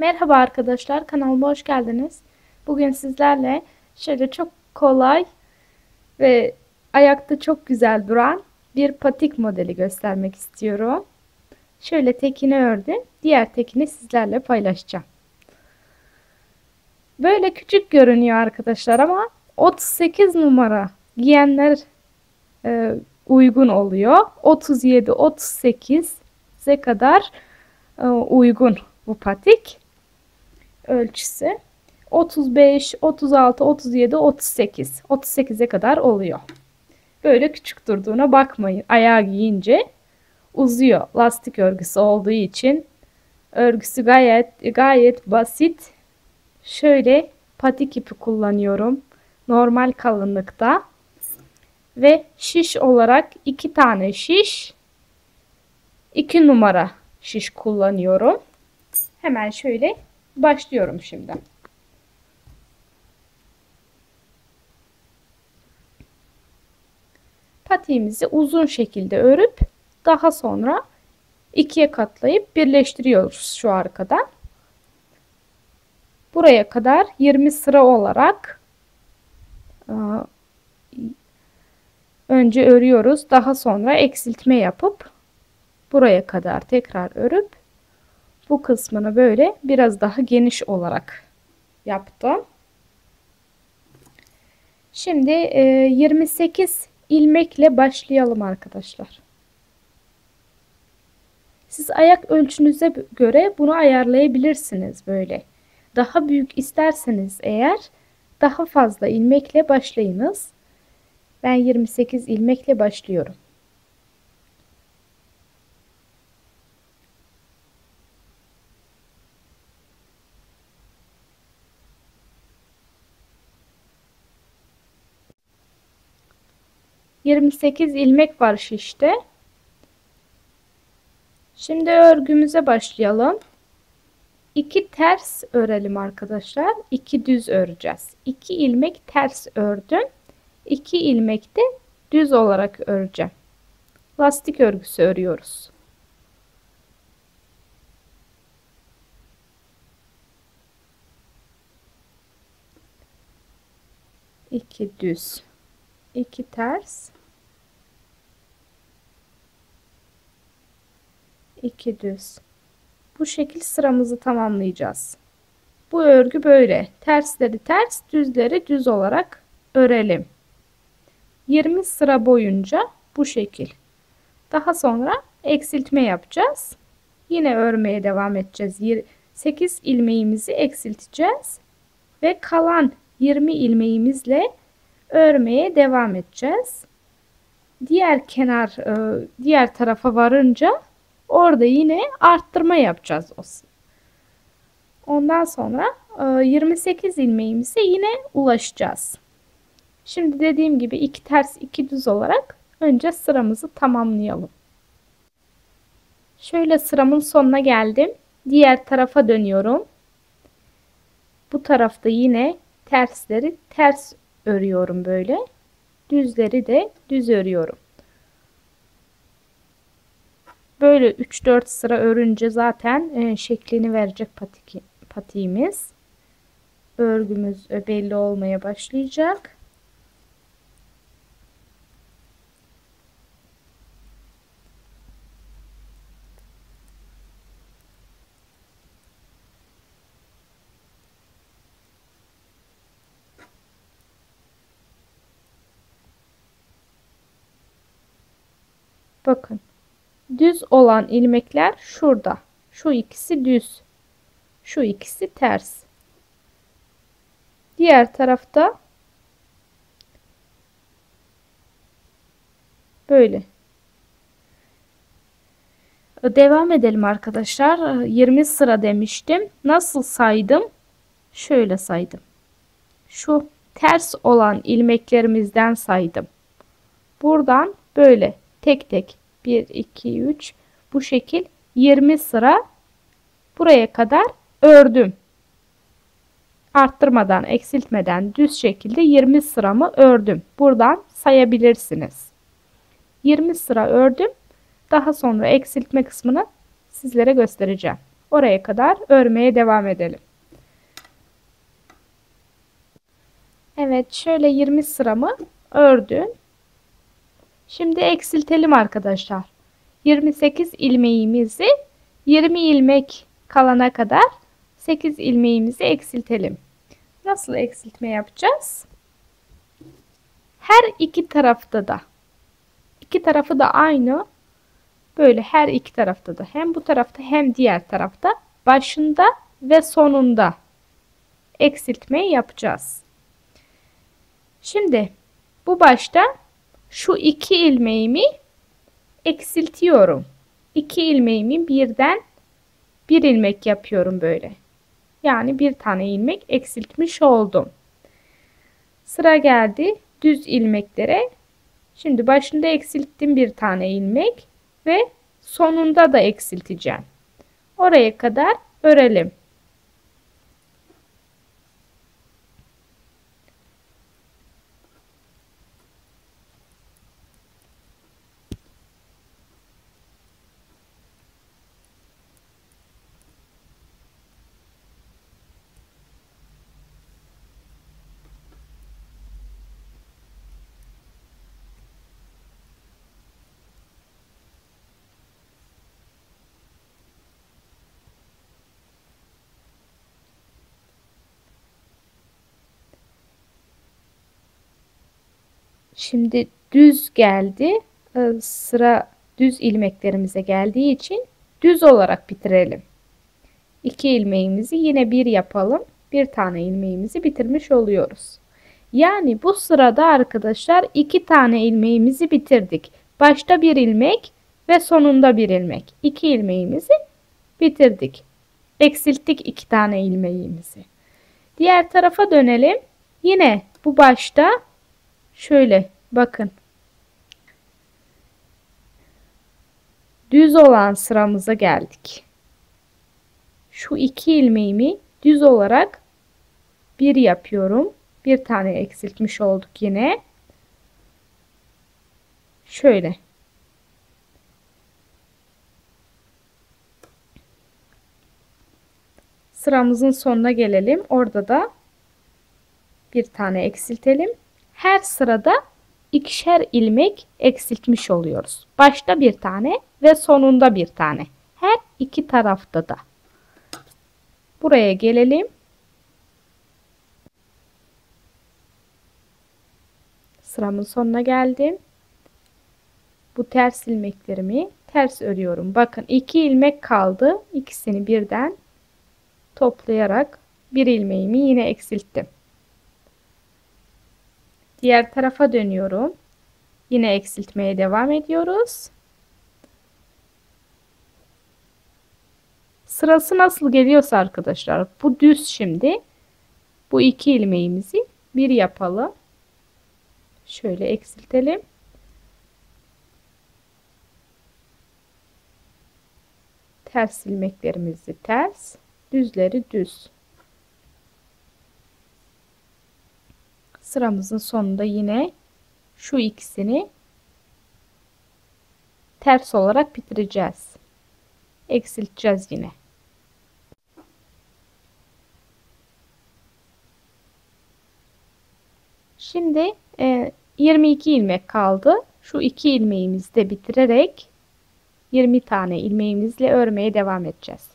Merhaba arkadaşlar, kanalıma hoş geldiniz. Bugün sizlerle şöyle çok kolay ve ayakta çok güzel duran bir patik modeli göstermek istiyorum. Şöyle tekini ördüm, diğer tekini sizlerle paylaşacağım. Böyle küçük görünüyor arkadaşlar ama 38 numara giyenler e, uygun oluyor. 37, 38'e kadar e, uygun bu patik ölçüsü. 35, 36, 37, 38. 38'e kadar oluyor. Böyle küçük durduğuna bakmayın. Ayağı giyince uzuyor. Lastik örgüsü olduğu için örgüsü gayet gayet basit. Şöyle patik ipi kullanıyorum. Normal kalınlıkta. Ve şiş olarak iki tane şiş. 2 numara şiş kullanıyorum. Hemen şöyle başlıyorum şimdi. Patiğimizi uzun şekilde örüp daha sonra ikiye katlayıp birleştiriyoruz şu arkadan. Buraya kadar 20 sıra olarak önce örüyoruz. Daha sonra eksiltme yapıp buraya kadar tekrar örüp bu kısmını böyle biraz daha geniş olarak yaptım. Şimdi 28 ilmekle başlayalım arkadaşlar. Siz ayak ölçünüze göre bunu ayarlayabilirsiniz böyle. Daha büyük isterseniz eğer daha fazla ilmekle başlayınız. Ben 28 ilmekle başlıyorum. Yirmi sekiz ilmek var şişte. Şimdi örgümüze başlayalım. 2 ters örelim arkadaşlar. 2 düz öreceğiz. 2 ilmek ters ördüm. 2 ilmek de düz olarak öreceğim. Lastik örgüsü örüyoruz. İki düz, iki ters, iki düz. Bu şekil sıramızı tamamlayacağız. Bu örgü böyle. Tersleri ters, düzleri düz olarak örelim. 20 sıra boyunca bu şekil. Daha sonra eksiltme yapacağız. Yine örmeye devam edeceğiz. 8 ilmeğimizi eksilteceğiz ve kalan 20 ilmeğimizle örmeye devam edeceğiz. Diğer kenar e, diğer tarafa varınca orada yine arttırma yapacağız. Ondan sonra 28 e, ilmeğimize yine ulaşacağız. Şimdi dediğim gibi iki ters iki düz olarak önce sıramızı tamamlayalım. Şöyle sıramın sonuna geldim. Diğer tarafa dönüyorum. Bu tarafta yine tersleri ters örüyorum böyle. Düzleri de düz örüyorum. Böyle 3-4 sıra örünce zaten e, şeklini verecek patik, patiğimiz. Örgümüz belli olmaya başlayacak. Bakın. Düz olan ilmekler şurada. Şu ikisi düz. Şu ikisi ters. Diğer tarafta böyle. Devam edelim arkadaşlar. 20 sıra demiştim. Nasıl saydım? Şöyle saydım. Şu ters olan ilmeklerimizden saydım. Buradan böyle tek tek 1 2 3 bu şekil 20 sıra buraya kadar ördüm. Arttırmadan, eksiltmeden düz şekilde 20 sıramı ördüm. Buradan sayabilirsiniz. 20 sıra ördüm. Daha sonra eksiltme kısmını sizlere göstereceğim. Oraya kadar örmeye devam edelim. Evet şöyle 20 sıramı ördüm. Şimdi eksiltelim arkadaşlar. 28 ilmeğimizi 20 ilmek kalana kadar 8 ilmeğimizi eksiltelim. Nasıl eksiltme yapacağız? Her iki tarafta da iki tarafı da aynı böyle her iki tarafta da hem bu tarafta hem diğer tarafta başında ve sonunda eksiltmeyi yapacağız. Şimdi bu başta şu iki ilmeğimi eksiltiyorum. İki ilmeğimi birden bir ilmek yapıyorum böyle. Yani bir tane ilmek eksiltmiş oldum. Sıra geldi düz ilmeklere. Şimdi başında eksilttim bir tane ilmek ve sonunda da eksilteceğim. Oraya kadar örelim. Şimdi düz geldi. Ee, sıra düz ilmeklerimize geldiği için düz olarak bitirelim. İki ilmeğimizi yine bir yapalım. Bir tane ilmeğimizi bitirmiş oluyoruz. Yani bu sırada arkadaşlar iki tane ilmeğimizi bitirdik. Başta bir ilmek ve sonunda bir ilmek. İki ilmeğimizi bitirdik. Eksilttik iki tane ilmeğimizi. Diğer tarafa dönelim. Yine bu başta Şöyle bakın. Düz olan sıramıza geldik. Şu iki ilmeğimi düz olarak bir yapıyorum. Bir tane eksiltmiş olduk yine. Şöyle. Sıramızın sonuna gelelim. Orada da bir tane eksiltelim her sırada ikişer ilmek eksiltmiş oluyoruz. Başta bir tane ve sonunda bir tane. Her iki tarafta da. Buraya gelelim. Sıramın sonuna geldim. Bu ters ilmeklerimi ters örüyorum. Bakın iki ilmek kaldı. İkisini birden toplayarak bir ilmeğimi yine eksilttim. Diğer tarafa dönüyorum. Yine eksiltmeye devam ediyoruz. Sırası nasıl geliyorsa arkadaşlar bu düz şimdi. Bu iki ilmeğimizi bir yapalım. Şöyle eksiltelim. Ters ilmeklerimizi ters, düzleri düz. Sıramızın sonunda yine şu ikisini ters olarak bitireceğiz. Eksilteceğiz yine. Şimdi e, 22 ilmek kaldı. Şu iki ilmeğimizi de bitirerek 20 tane ilmeğimizle örmeye devam edeceğiz.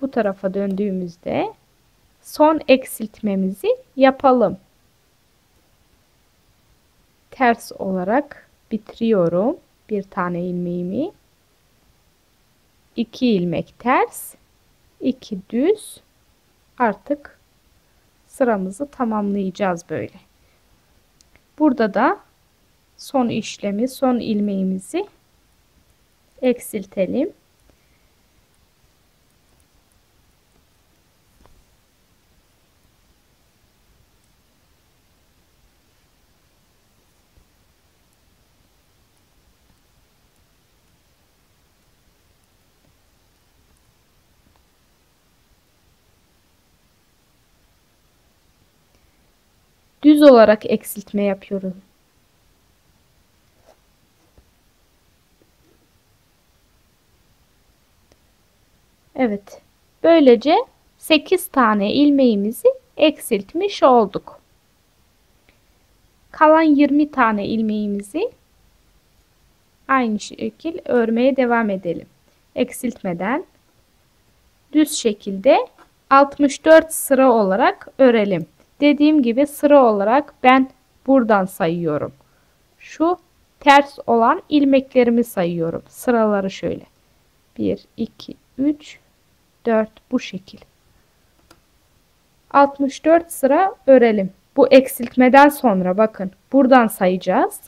Bu tarafa döndüğümüzde son eksiltmemizi yapalım ters olarak bitiriyorum. Bir tane ilmeğimi. 2 ilmek ters, 2 düz. Artık sıramızı tamamlayacağız böyle. Burada da son işlemi, son ilmeğimizi eksiltelim. Düz olarak eksiltme yapıyorum. Evet. Böylece 8 tane ilmeğimizi eksiltmiş olduk. Kalan 20 tane ilmeğimizi aynı şekil örmeye devam edelim. Eksiltmeden düz şekilde 64 sıra olarak örelim. Dediğim gibi sıra olarak ben buradan sayıyorum. Şu ters olan ilmeklerimi sayıyorum. Sıraları şöyle. 1, 2, 3, 4 bu şekil. 64 sıra örelim. Bu eksiltmeden sonra bakın buradan sayacağız.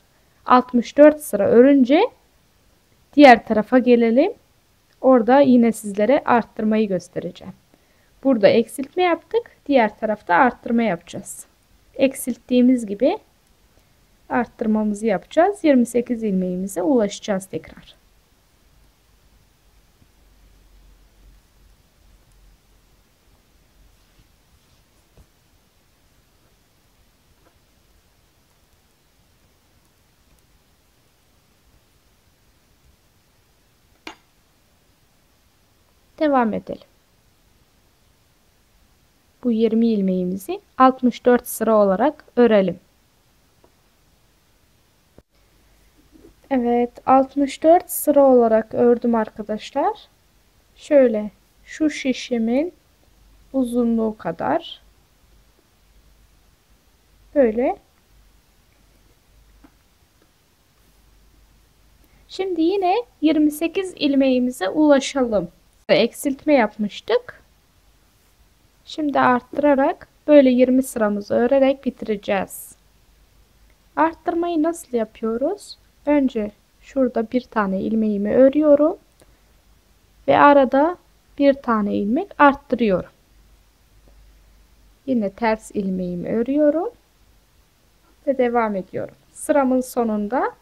64 sıra örünce diğer tarafa gelelim. Orada yine sizlere arttırmayı göstereceğim. Burada eksiltme yaptık. Diğer tarafta arttırma yapacağız. Eksilttiğimiz gibi arttırmamızı yapacağız. 28 ilmeğimize ulaşacağız tekrar. Devam edelim. Bu 20 ilmeğimizi 64 sıra olarak örelim. Evet 64 sıra olarak ördüm arkadaşlar. Şöyle şu şişimin uzunluğu kadar böyle Şimdi yine 28 ilmeğimize ulaşalım. Eksiltme yapmıştık. Şimdi arttırarak böyle 20 sıramızı örerek bitireceğiz. Arttırmayı nasıl yapıyoruz? Önce şurada bir tane ilmeğimi örüyorum. Ve arada bir tane ilmek arttırıyorum. Yine ters ilmeğimi örüyorum. Ve devam ediyorum. Sıramın sonunda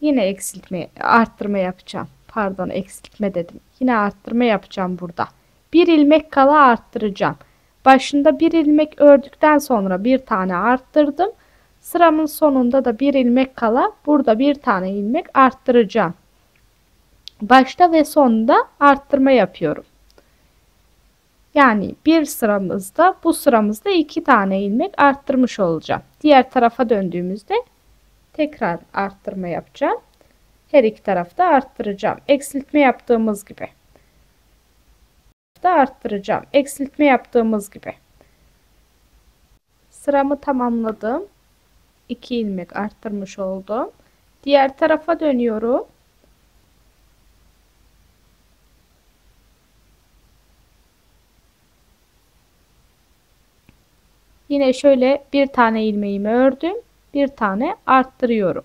yine eksiltme, arttırma yapacağım. Pardon eksiltme dedim. Yine arttırma yapacağım burada. Bir ilmek kala arttıracağım. Başında bir ilmek ördükten sonra bir tane arttırdım. Sıramın sonunda da bir ilmek kala burada bir tane ilmek arttıracağım. Başta ve sonunda arttırma yapıyorum. Yani bir sıramızda bu sıramızda iki tane ilmek arttırmış olacağım. Diğer tarafa döndüğümüzde tekrar arttırma yapacağım. Her iki tarafta arttıracağım. Eksiltme yaptığımız gibi. Da arttıracağım. Eksiltme yaptığımız gibi. Sıramı tamamladım. 2 ilmek arttırmış oldum. Diğer tarafa dönüyorum. Yine şöyle bir tane ilmeğimi ördüm. Bir tane arttırıyorum.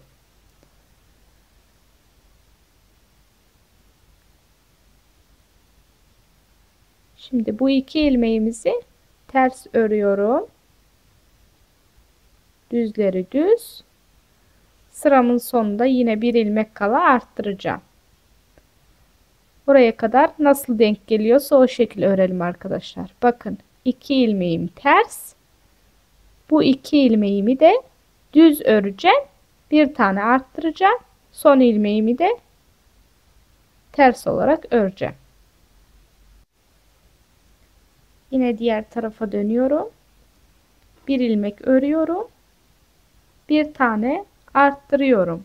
Şimdi bu iki ilmeğimizi ters örüyorum. Düzleri düz. Sıramın sonunda yine bir ilmek kala arttıracağım. Buraya kadar nasıl denk geliyorsa o şekilde örelim arkadaşlar. Bakın iki ilmeğim ters. Bu iki ilmeğimi de düz öreceğim. Bir tane arttıracağım. Son ilmeğimi de ters olarak öreceğim. Yine diğer tarafa dönüyorum. Bir ilmek örüyorum. Bir tane arttırıyorum.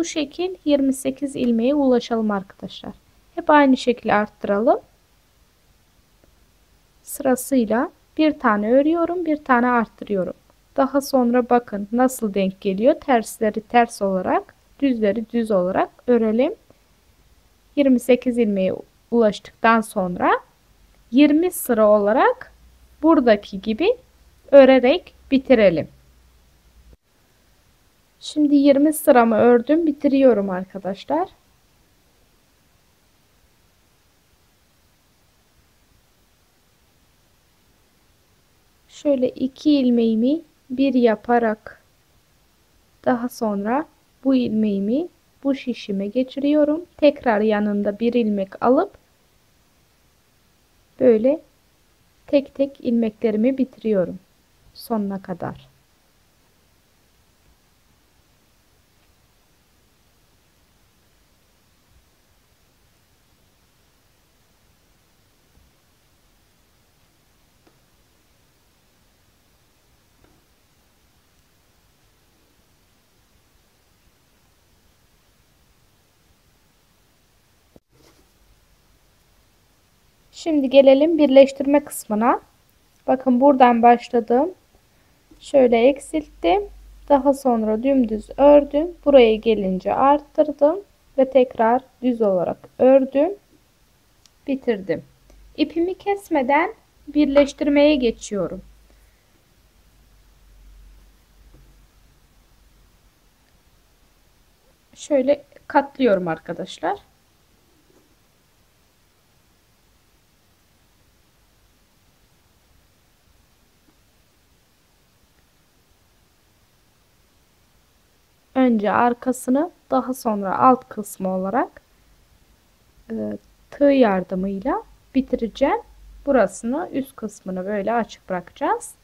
Bu şekil 28 ilmeğe ulaşalım arkadaşlar. Hep aynı şekilde arttıralım. Sırasıyla bir tane örüyorum, bir tane arttırıyorum. Daha sonra bakın nasıl denk geliyor. Tersleri ters olarak, düzleri düz olarak örelim. 28 ilmeğe ulaştıktan sonra 20 sıra olarak buradaki gibi örerek bitirelim. Şimdi 20 sıramı ördüm. Bitiriyorum arkadaşlar. Şöyle iki ilmeğimi bir yaparak daha sonra bu ilmeğimi bu şişime geçiriyorum. Tekrar yanında bir ilmek alıp böyle tek tek ilmeklerimi bitiriyorum sonuna kadar. Şimdi gelelim birleştirme kısmına. Bakın buradan başladım. Şöyle eksilttim. Daha sonra dümdüz ördüm. Buraya gelince arttırdım ve tekrar düz olarak ördüm. Bitirdim. İpimi kesmeden birleştirmeye geçiyorum. Şöyle katlıyorum arkadaşlar. Önce arkasını daha sonra alt kısmı olarak e, tığ yardımıyla bitireceğim. Burasını üst kısmını böyle açık bırakacağız.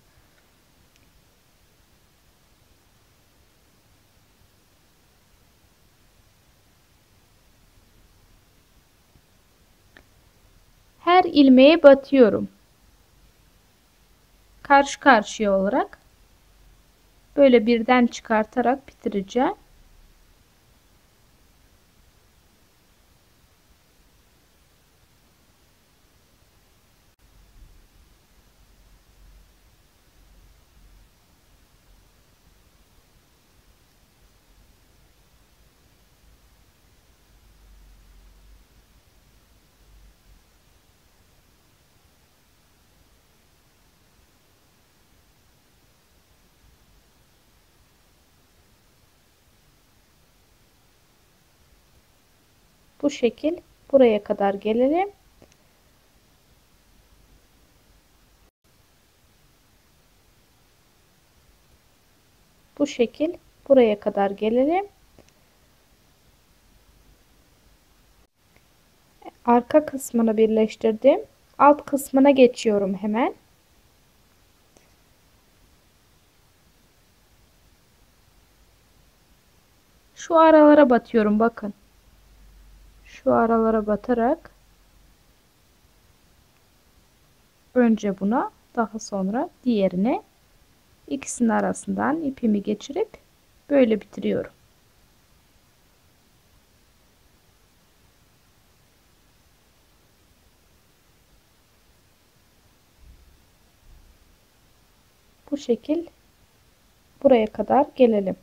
Her ilmeğe batıyorum. Karşı karşıya olarak Böyle birden çıkartarak bitireceğim. Bu şekil buraya kadar gelelim. Bu şekil buraya kadar gelelim. Arka kısmını birleştirdim. Alt kısmına geçiyorum hemen. Şu aralara batıyorum bakın şu aralara batarak önce buna daha sonra diğerine ikisinin arasından ipimi geçirip böyle bitiriyorum. Bu şekil buraya kadar gelelim.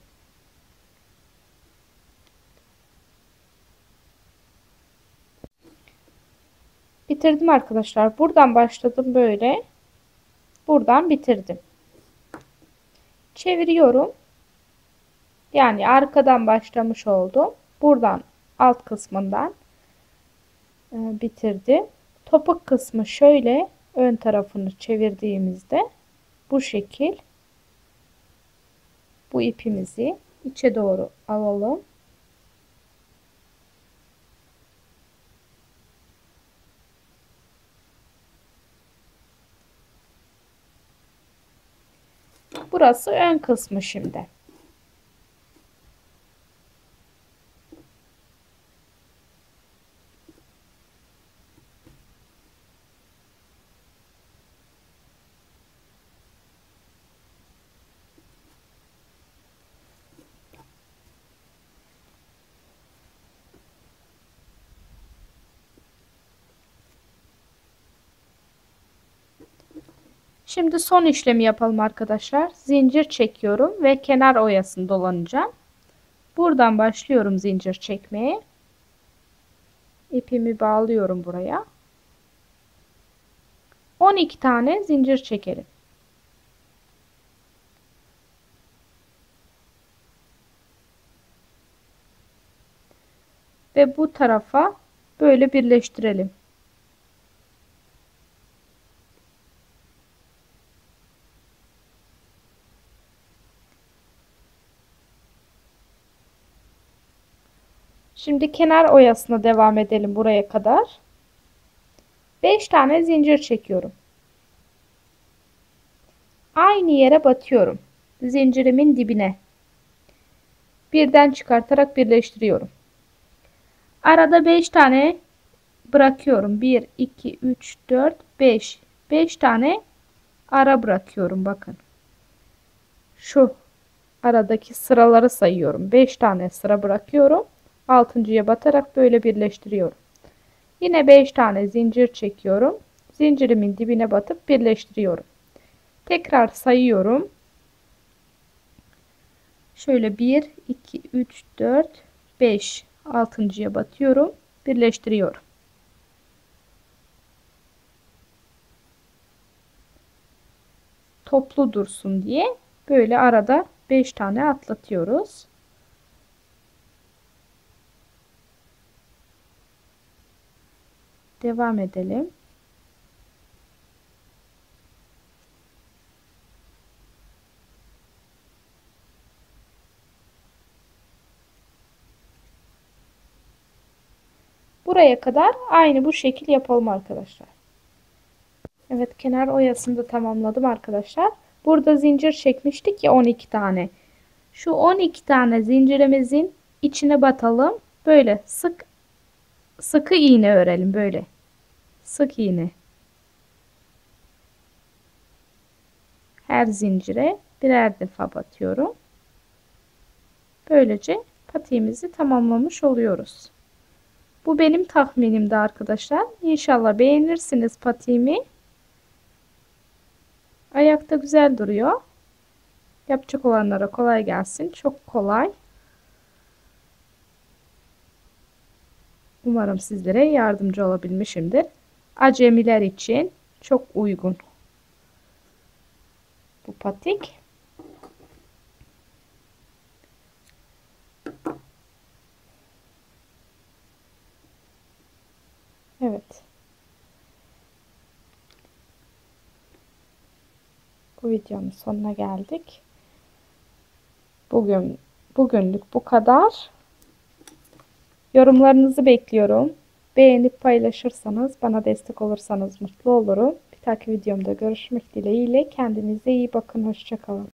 Bitirdim arkadaşlar. Buradan başladım böyle. Buradan bitirdim. Çeviriyorum. Yani arkadan başlamış oldum. Buradan alt kısmından e, bitirdim. Topuk kısmı şöyle ön tarafını çevirdiğimizde bu şekil bu ipimizi içe doğru alalım. Burası ön kısmı şimdi. Şimdi son işlemi yapalım arkadaşlar. Zincir çekiyorum ve kenar oyasını dolanacağım. Buradan başlıyorum zincir çekmeye. İpimi bağlıyorum buraya. 12 tane zincir çekelim. Ve bu tarafa böyle birleştirelim. Şimdi kenar oyasına devam edelim buraya kadar. 5 tane zincir çekiyorum. Aynı yere batıyorum. Zincirimin dibine. Birden çıkartarak birleştiriyorum. Arada 5 tane bırakıyorum. 1, 2, 3, 4, 5. 5 tane ara bırakıyorum bakın. Şu aradaki sıraları sayıyorum. 5 tane sıra bırakıyorum. Altıncıya batarak böyle birleştiriyorum. Yine 5 tane zincir çekiyorum. Zincirimin dibine batıp birleştiriyorum. Tekrar sayıyorum. Şöyle 1, 2, 3, 4, 5. Altıncıya batıyorum. Birleştiriyorum. Toplu dursun diye böyle arada 5 tane atlatıyoruz. Devam edelim. Buraya kadar aynı bu şekil yapalım arkadaşlar. Evet kenar oyasını da tamamladım arkadaşlar. Burada zincir çekmiştik ya 12 tane. Şu 12 tane zincirimizin içine batalım. Böyle sık sıkı iğne örelim böyle. Sık iğne. Her zincire birer defa batıyorum. Böylece patiğimizi tamamlamış oluyoruz. Bu benim tahminimdi arkadaşlar. İnşallah beğenirsiniz patiğimi. Ayakta güzel duruyor. Yapacak olanlara kolay gelsin. Çok kolay. Umarım sizlere yardımcı olabilmişimdir. Acemiler için çok uygun. Bu patik. Evet. Bu videonun sonuna geldik. Bugün bugünlük bu kadar. Yorumlarınızı bekliyorum. Beğenip paylaşırsanız, bana destek olursanız mutlu olurum. Bir dahaki videomda görüşmek dileğiyle. Kendinize iyi bakın. Hoşçakalın.